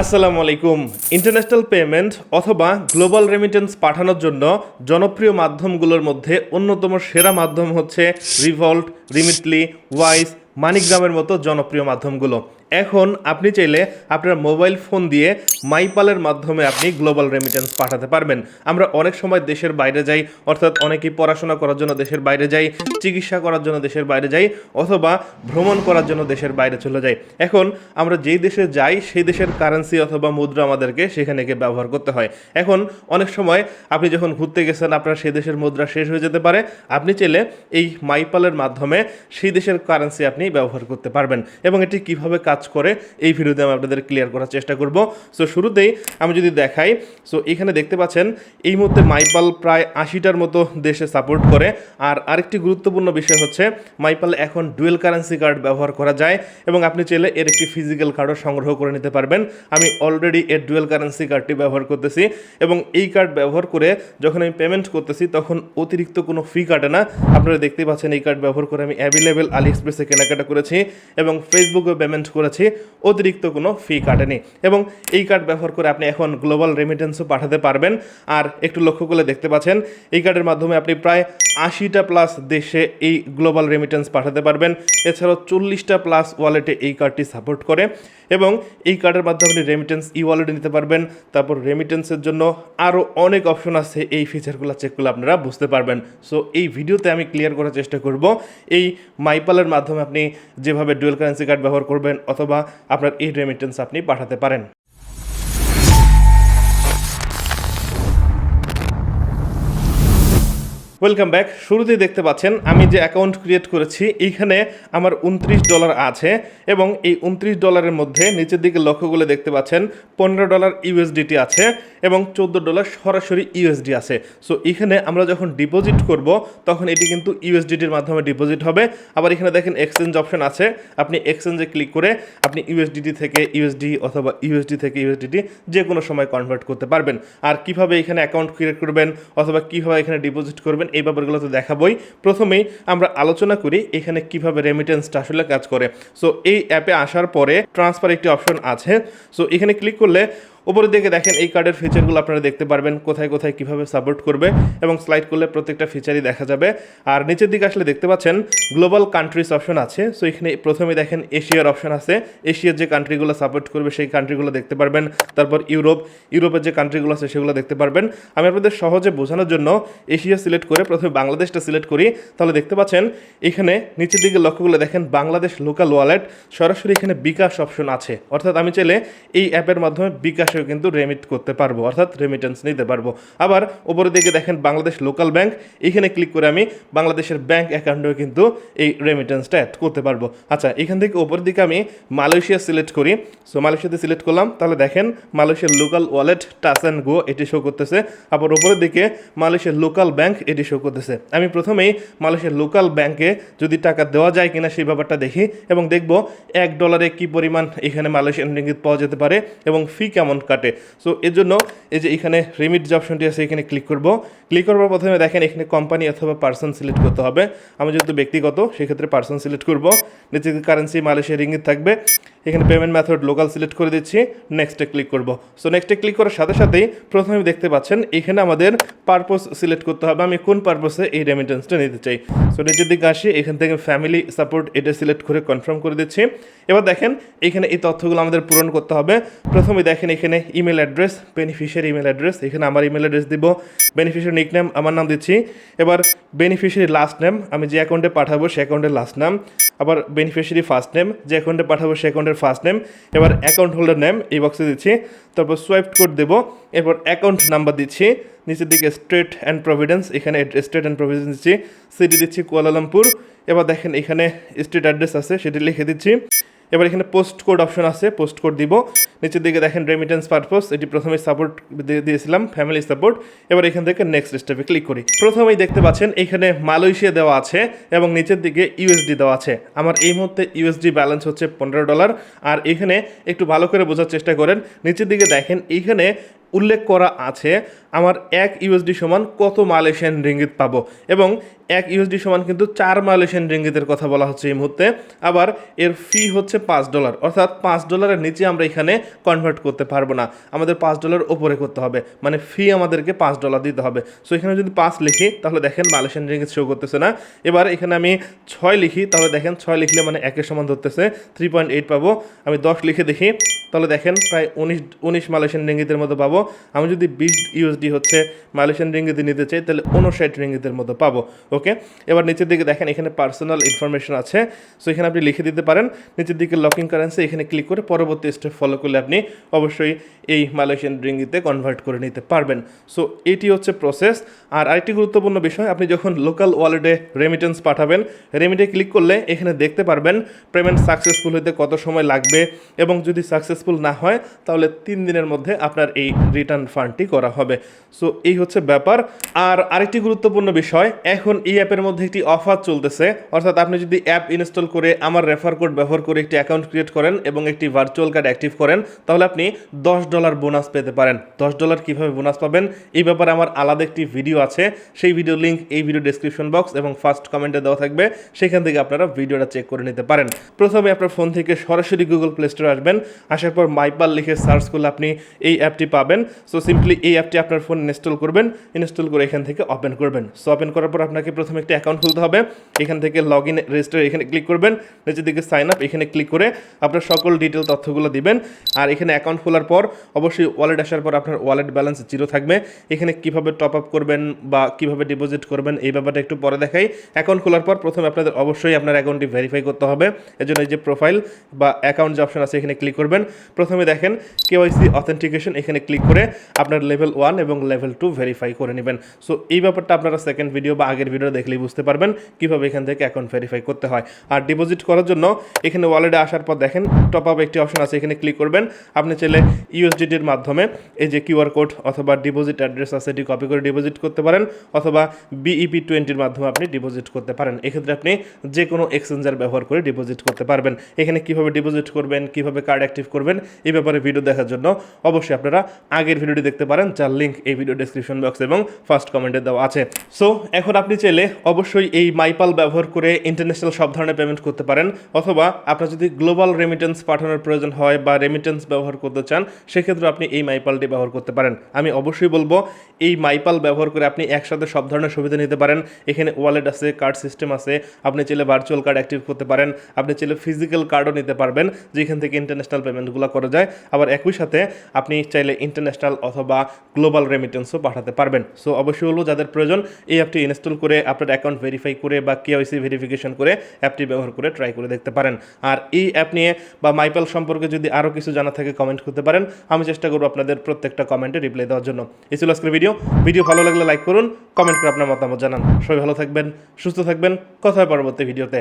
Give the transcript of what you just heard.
আসসালামু আলাইকুম। International payment অথবা গ্লোবাল রেমিটেন্স পাঠানোর জন্য জনপ্রিয় মাধ্যমগুলোর মধ্যে অন্যতম সেরা মাধ্যম হচ্ছে রিভল্ট রিমিটলি ওয়াইস মানিকগ্রামের মতো জনপ্রিয় মাধ্যমগুলো। এখন আপনি চাইলে আপনার মোবাইল ফোন দিয়ে মাইপালের মাধ্যমে আপনি গ্লোবাল রেমিটেন্স পাঠাতে পারবেন। আমরা অনেক সময় দেশের বাইরে যাই, অর্থাৎ অনেকেই পড়াশোনা করার জন্য দেশের বাইরে যাই, চিকিৎসা করার জন্য দেশের বাইরে যাই, অথবা ভ্রমণ করার জন্য দেশের বাইরে চলে যাই। এখন আমরা যেই দেশে যাই, সেই দেশের কারেন্সি অথবা মুদ্রা আমাদেরকে সেখানে গিয়ে ব্যবহার করতে হয়। এখন অনেক সময় আপনি যখন ঘুরতে গেছেন, আপনার সেই দেশের মুদ্রা শেষ হয়ে যেতে পারে। আপনি চাইলে এই মাইপালের মাধ্যমে সেই দেশের কারেন্সি আপনি ব্যবহার করতে পারবেন। এবং এটি কীভাবে কাজ করে এই ভিডিওতে আমি আপনাদের ক্লিয়ার করার চেষ্টা করব। সো শুরুতেই আমি যদি দেখাই সো এখানে দেখতে পাচ্ছেন, এই মুহূর্তে মাইপাল প্রায় আশিটার মতো দেশে সাপোর্ট করে। আর আরেকটি গুরুত্বপূর্ণ বিষয় হচ্ছে, মাইপাল এখন ডুয়েল কারেন্সি কার্ড ব্যবহার করা যায় এবং আপনি চাইলে এর একটি ফিজিক্যাল কার্ডও সংগ্রহ করে নিতে পারবেন। আমি অলরেডি এর ডুয়েল কারেন্সি কার্ডটি ব্যবহার করতেছি এবং এই কার্ড ব্যবহার করে যখন আমি পেমেন্ট করতেছি, তখন অতিরিক্ত কোনো ফি কাটে না। আপনারা দেখতেই পাচ্ছেন, এই কার্ড ব্যবহার করে আমি অ্যাভেলেবেল আলি এক্সপ্রেসে কেনাকাটা করেছি এবং ফেসবুকে পেমেন্ট করেছি, অতিরিক্ত কোনো ফি কাটেনি। এবং এই কার্ড ব্যবহার করে আপনি এখন গ্লোবাল রেমিটেন্সও পাঠাতে পারবেন। আর একটু লক্ষ্য করলে দেখতে পাচ্ছেন, এই কার্ডের মাধ্যমে আপনি প্রায় আশিটা প্লাস দেশে এই গ্লোবাল রেমিটেন্স পাঠাতে পারবেন। এছাড়াও চল্লিশটা প্লাস ওয়ালেটে এই কার্ডটি সাপোর্ট করে। এবং এই কার্ডের মাধ্যমে আপনি রেমিটেন্স ই ওয়ালেটে নিতে পারবেন। তারপর রেমিটেন্সের জন্য আরও অনেক অপশন আছে, এই ফিচারগুলো চেক করলে আপনারা বুঝতে পারবেন। সো এই ভিডিওতে আমি ক্লিয়ার করার চেষ্টা করব। এই মাইপালের মাধ্যমে আপনি যেভাবে ডুয়েল কারেন্সি কার্ড ব্যবহার করবেন অথবা আপনার এই রেমিটেন্স আপনি পাঠাতে পারেন। ওয়েলকাম ব্যাক শুরুতেই দেখতে পাচ্ছেন, আমি যে অ্যাকাউন্ট ক্রিয়েট করেছি, এইখানে আমার উনত্রিশ ডলার আছে এবং এই উনত্রিশ ডলারের মধ্যে নিচের দিকে লক্ষ্য করলে দেখতে পাচ্ছেন, পনেরো ডলার ইউএসডিটি আছে এবং চোদ্দ ডলার সরাসরি ইউএসডি আছে। সো এখানে আমরা যখন ডিপোজিট করব, তখন এটি কিন্তু ইউএসডিটির মাধ্যমে ডিপোজিট হবে। আবার এখানে দেখেন এক্সচেঞ্জ অপশন আছে। আপনি এক্সচেঞ্জে ক্লিক করে আপনি ইউএসডিটি থেকে ইউএসডি অথবা ইউএসডি থেকে ইউএসডিটি যে কোনো সময় কনভার্ট করতে পারবেন। আর কীভাবে এখানে অ্যাকাউন্ট ক্রিয়েট করবেন অথবা কীভাবে এখানে ডিপোজিট করবেন এই ব্যাপারগুলো তো দেখাবই। প্রথমেই আমরা আলোচনা করি এখানে কীভাবে রেমিটেন্সটা আসলে কাজ করে। সো এই অ্যাপে আসার পরে ট্রান্সফার একটি অপশন আছে। সো এখানে ক্লিক করলে উপরের দিকে দেখেন, এই কার্ডের ফিচারগুলো আপনারা দেখতে পারবেন, কোথায় কোথায় কীভাবে সাপোর্ট করবে এবং স্লাইড করলে প্রত্যেকটা ফিচারই দেখা যাবে। আর নিচের দিকে আসলে দেখতে পাচ্ছেন গ্লোবাল কান্ট্রিজ অপশন আছে। সো এখানে প্রথমে দেখেন এশিয়ার অপশন আছে। এশিয়ার যে কান্ট্রিগুলো সাপোর্ট করবে, সেই কান্ট্রিগুলো দেখতে পারবেন। তারপর ইউরোপ ইউরোপের যে কান্ট্রিগুলো আছে, সেগুলো দেখতে পারবেন। আমি আপনাদের সহজে বোঝানোর জন্য এশিয়া সিলেক্ট করে প্রথমে বাংলাদেশটা সিলেক্ট করি। তাহলে দেখতে পাচ্ছেন, এখানে নিচের দিকে লক্ষ্য করলে দেখেন, বাংলাদেশ লোকাল ওয়ালেট সরাসরি এখানে বিকাশ অপশন আছে। অর্থাৎ আমি চাইলে এই অ্যাপের মাধ্যমে বিকাশেও কিন্তু রেমিট করতে পারব, অর্থাৎ রেমিটেন্স নিতে পারব। আবার উপরের দিকে দেখেন বাংলাদেশ লোকাল ব্যাংক এখানে ক্লিক করে আমি বাংলাদেশের ব্যাংক অ্যাকাউন্টেও কিন্তু এই রেমিটেন্সটা অ্যাড করতে পারব। আচ্ছা এখান থেকে উপরের দিকে আমি মালয়েশিয়া সিলেক্ট করি। সো মালয়েশিয়াতে সিলেক্ট করলাম, তাহলে দেখেন মালয়েশিয়ার local wallet touch and go এটি শো করতেছে। আবার উপরের দিকে মালয়েশিয়ার লোকাল ব্যাংক এটি শো করতেছে। আমি প্রথমেই মালয়েশিয়ার লোকাল ব্যাংকে যদি টাকা দেওয়া যায় কিনা সেই ব্যাপারটা দেখি এবং দেখব এক ডলারে কি পরিমাণ এখানে মালয়েশিয়ান রিঙ্গিত পাওয়া যেতে পারে এবং ফি কেমন কাটে। সো এর জন্য এই যে এখানে রিমিট যে অপশনটি আছে, এখানে ক্লিক করব। ক্লিক করার প্রথমে দেখেন এখানে কোম্পানি অথবা পার্সন সিলেক্ট করতে হবে। আমি যেহেতু ব্যক্তিগত, সেক্ষেত্রে পার্সন সিলেক্ট করব। নিচে কারেন্সি মালয়েশিয়া রিঙ্গিত থাকবে। এখানে পেমেন্ট মেথড লোকাল সিলেক্ট করে দিচ্ছি। নেক্সটে ক্লিক করব। সো নেক্সটে ক্লিক করার সাথে সাথেই প্রথমে দেখতে পাচ্ছেন, এখানে আমাদের পারপোজ সিলেক্ট করতে হবে। আমি কোন পারপোসে এই রেমিটেন্সটা নিতে চাই? সো নিচের দিকে আসি। এখান থেকে ফ্যামিলি সাপোর্ট এটা সিলেক্ট করে কনফার্ম করে দিচ্ছি। এবার দেখেন, এখানে এই তথ্যগুলো আমাদের পূরণ করতে হবে। প্রথমে দেখেন এখানে email address beneficiary email address এখানে আমার ইমেল অ্যাড্রেস দিব। বেনিফিশিয়ারি নিক নেম আমার নাম দিচ্ছি। এবার বেনিফিশিয়ারি লাস্ট নেম আমি যে অ্যাকাউন্টে পাঠাবো সে অ্যাকাউন্টের লাস্ট নাম আবার বেনিফিশিয়ারি ফার্স্ট নেম যে অ্যাকাউন্টে পাঠাবো সে অ্যাকাউন্টের ফার্স্ট নেম এবার অ্যাকাউন্ট হোল্ডার নেম এই বক্সে দিচ্ছি। তারপর সোয়াইপ কোড দেবো। এরপর অ্যাকাউন্ট নাম্বার দিচ্ছি। নিচের দিকে স্টেট অ্যান্ড প্রভিডেন্স এখানে স্টেট অ্যান্ড প্রভিডেন্স দিচ্ছি। সিটি দিচ্ছি কুয়ালালামপুর। এবার দেখেন এখানে স্ট্রিট অ্যাড্রেস আছে, সেটি লিখে দিচ্ছি। এবার এখানে পোস্ট কোড অপশন আছে পোস্ট কোড দিব। নিচের দিকে দেখেন রেমিটেন্স পারপোস এটি প্রথমে সাপোর্ট দিয়েছিলাম ফ্যামিলি সাপোর্ট এবার এখান থেকে নেক্সট স্টেপে ক্লিক করি। প্রথমেই দেখতে পাচ্ছেন এখানে মালয়েশিয়া দেওয়া আছে এবং নিচের দিকে ইউএসডি দেওয়া আছে। আমার এই মুহূর্তে ইউএসডি ব্যালেন্স হচ্ছে পনেরো ডলার আর এখানে একটু ভালো করে বোঝার চেষ্টা করেন, নিচের দিকে দেখেন এইখানে উল্লেখ করা আছে, আমার এক ইউএসডি সমান কত মালয়েশিয়ান রিঙ্গিত পাবো? এবং এক ইউএসডি সমান কিন্তু চার মালয়েশিয়ান রিঙ্গিতের কথা বলা হচ্ছে এই মুহূর্তে। আবার এর ফি হচ্ছে পাঁচ ডলার অর্থাৎ পাঁচ ডলারের নিচে আমরা এখানে কনভার্ট করতে পারব না। আমাদের পাঁচ ডলার ওপরে করতে হবে মানে ফি আমাদেরকে পাঁচ ডলার দিতে হবে। সো এখানে যদি পাঁচ লিখি, তাহলে দেখেন মালয়েশিয়ান রিঙ্গিত শো করতেছে না। এবার এখানে আমি ছয় লিখি, তাহলে দেখেন ছয় লিখলে মানে একের সমান ধরতেছে থ্রি পয়েন্ট এইট পাবো। আমি দশ লিখে দেখি তাহলে দেখেন প্রায় উনিশ উনিশ মালয়েশিয়ান রিঙ্গিতের মতো পাবো। আমি যদি বিশ ইউএসডি হচ্ছে মালয়েশিয়ান রিঙ্গিতে নিতে চাই, তাহলে উনষাট রিঙ্গিতের মতো পাবো, ওকে? এবার নিচের দিকে দেখেন, এখানে পার্সোনাল ইনফরমেশন আছে। সো এখানে আপনি লিখে দিতে পারেন। নিচের দিকে লকিং কারেন্সি এখানে ক্লিক করে পরবর্তী স্টেপ ফলো করলে আপনি অবশ্যই এই মালয়েশিয়ান রিঙ্গিতে কনভার্ট করে নিতে পারবেন। সো এটি হচ্ছে প্রসেস আর আরেকটি গুরুত্বপূর্ণ বিষয়, আপনি যখন লোকাল ওয়ালেটে রেমিটেন্স পাঠাবেন রেমিটে ক্লিক করলে এখানে দেখতে পারবেন পেমেন্ট সাকসেসফুল হতে কত সময় লাগবে এবং যদি সাকসেসফুল না হয়, তাহলে তিন দিনের মধ্যে আপনার এই রিটার্ন ফান্ডটি করা হবে। সো এই হচ্ছে ব্যাপার। আর আরেকটি গুরুত্বপূর্ণ বিষয়, এখন এই অ্যাপের মধ্যে একটি অফার চলতেছে। অর্থাৎ আপনি যদি অ্যাপ ইনস্টল করে আমার রেফার কোড ব্যবহার করে একটি অ্যাকাউন্ট ক্রিয়েট করেন এবং একটি ভার্চুয়াল কার্ড অ্যাক্টিভ করেন, তাহলে আপনি দশ ডলার বোনাস পেতে পারেন। দশ ডলার কীভাবে বোনাস পাবেন? এই ব্যাপারে আমার আলাদা একটি ভিডিও আছে। সেই ভিডিও লিঙ্ক এই ভিডিও ডেসক্রিপশন বক্স এবং ফার্স্ট কমেন্টে দেওয়া থাকবে। সেখান থেকে আপনারা ভিডিওটা চেক করে নিতে পারেন। প্রথমে আপনার ফোন থেকে সরাসরি গুগল প্লে স্টোরে আসবেন। আসার পর মাইপাল লিখে সার্চ করলে আপনি এই অ্যাপটি পাবেন। সো সিম্পলি এই অ্যাপটি আপনার ফোন ইনস্টল করবেন ইনস্টল করে এখান থেকে ওপেন করবেন। সো ওপেন করার পর আপনাকে প্রথমে একটি অ্যাকাউন্ট খুলতে হবে। এখান থেকে লগ ইন রেজিস্টার এখানে ক্লিক করবেন। নিচের দিকে সাইন আপ এখানে ক্লিক করে আপনার সকল ডিটেল তথ্যগুলো দিবেন। আর এখানে অ্যাকাউন্ট খোলার পর অবশ্যই ওয়ালেট আসার পর আপনার ওয়ালেট ব্যালেন্স জিরো থাকবে। এখানে কীভাবে টপ আপ করবেন বা কীভাবে ডিপোজিট করবেন এই ব্যাপারটা একটু পরে দেখাই। অ্যাকাউন্ট খোলার পর প্রথমে আপনাদের অবশ্যই আপনার অ্যাকাউন্টটি ভেরিফাই করতে হবে। এজন্য এই যে প্রোফাইল বা অ্যাকাউন্ট যে অপশন আছে এখানে ক্লিক করবেন। প্রথমে দেখেন কেওয়াইসি অথেন্টিকেশন এখানে ক্লিক করে আপনার লেভেল ওয়ান এবং লেভেল টু ভেরিফাই করে নেবেন। সো এই ব্যাপারটা আপনারা সেকেন্ড ভিডিও বা আগের ভিডিও দেখলেই বুঝতে পারবেন কীভাবে এখান থেকে অ্যাকাউন্ট ভেরিফাই করতে হয়। আর ডিপোজিট করার জন্য এখানে ওয়ালেটে আসার পর দেখেন টপ আপ একটি অপশন আছে, এখানে ক্লিক করবেন। আপনি চাইলে ইউএসডিটির মাধ্যমে এই যে কিউআর কোড অথবা ডিপোজিট অ্যাড্রেস আছে, এটি কপি করে ডিপোজিট করতে পারেন অথবা বিইপি টোয়েন্টির মাধ্যমে আপনি ডিপোজিট করতে পারেন। এক্ষেত্রে আপনি যে কোনো এক্সচেঞ্জার ব্যবহার করে ডিপোজিট করতে পারবেন। এখানে কীভাবে ডিপোজিট করবেন, কীভাবে কার্ড অ্যাক্টিভ করবেন এই ব্যাপারে ভিডিও দেখার জন্য অবশ্যই আপনারা আগের ভিডিওটি দেখতে পারেন, যার লিঙ্ক এই ভিডিও ডেসক্রিপশন বক্স এবং ফার্স্ট কমেন্টে দেওয়া আছে। সো এখন আপনি চাইলে অবশ্যই এই মাইপাল ব্যবহার করে ইন্টারন্যাশনাল সব ধরনের পেমেন্ট করতে পারেন, অথবা আপনার যদি গ্লোবাল রেমিটেন্স পাঠানোর প্রয়োজন হয় বা রেমিটেন্স ব্যবহার করতে চান, সেক্ষেত্রে আপনি এই মাইপালটি ব্যবহার করতে পারেন। আমি অবশ্যই বলব, এই মাইপাল ব্যবহার করে আপনি একসাথে সব ধরনের সুবিধা নিতে পারেন। এখানে ওয়ালেট আছে কার্ড সিস্টেম আছে, আপনি চাইলে ভার্চুয়াল কার্ড অ্যাক্টিভ করতে পারেন, আপনি চাইলে ফিজিক্যাল কার্ডও নিতে পারবেন, যেখান থেকে ইন্টারন্যাশনাল পেমেন্টগুলো করা যায়। আবার একই সাথে আপনি চাইলে ইন্টারন্যাশনাল অথবা গ্লোবাল রেমিটেন্সও পাঠাতে পারবেন। সো অবশ্যই হলো যাদের প্রয়োজন, এই অ্যাপটি ইনস্টল করে আপনার অ্যাকাউন্ট ভেরিফাই করে বা কেওয়াইসি ভেরিফিকেশন করে অ্যাপটি ব্যবহার করে ট্রাই করে দেখতে পারেন। আর এই অ্যাপ নিয়ে বা মাইপাল সম্পর্কে যদি আরও কিছু জানা থাকে কমেন্ট করতে পারেন। আমি চেষ্টা করব আপনাদের প্রত্যেকটা কমেন্টে রিপ্লাই দেওয়ার জন্য। এই ছিল আজকের ভিডিও ভিডিও ভালো লাগলে লাইক করুন কমেন্ট করে আপনার মতামত জানান। সবাই ভালো থাকবেন, সুস্থ থাকবেন। কথা পরবর্তী ভিডিওতে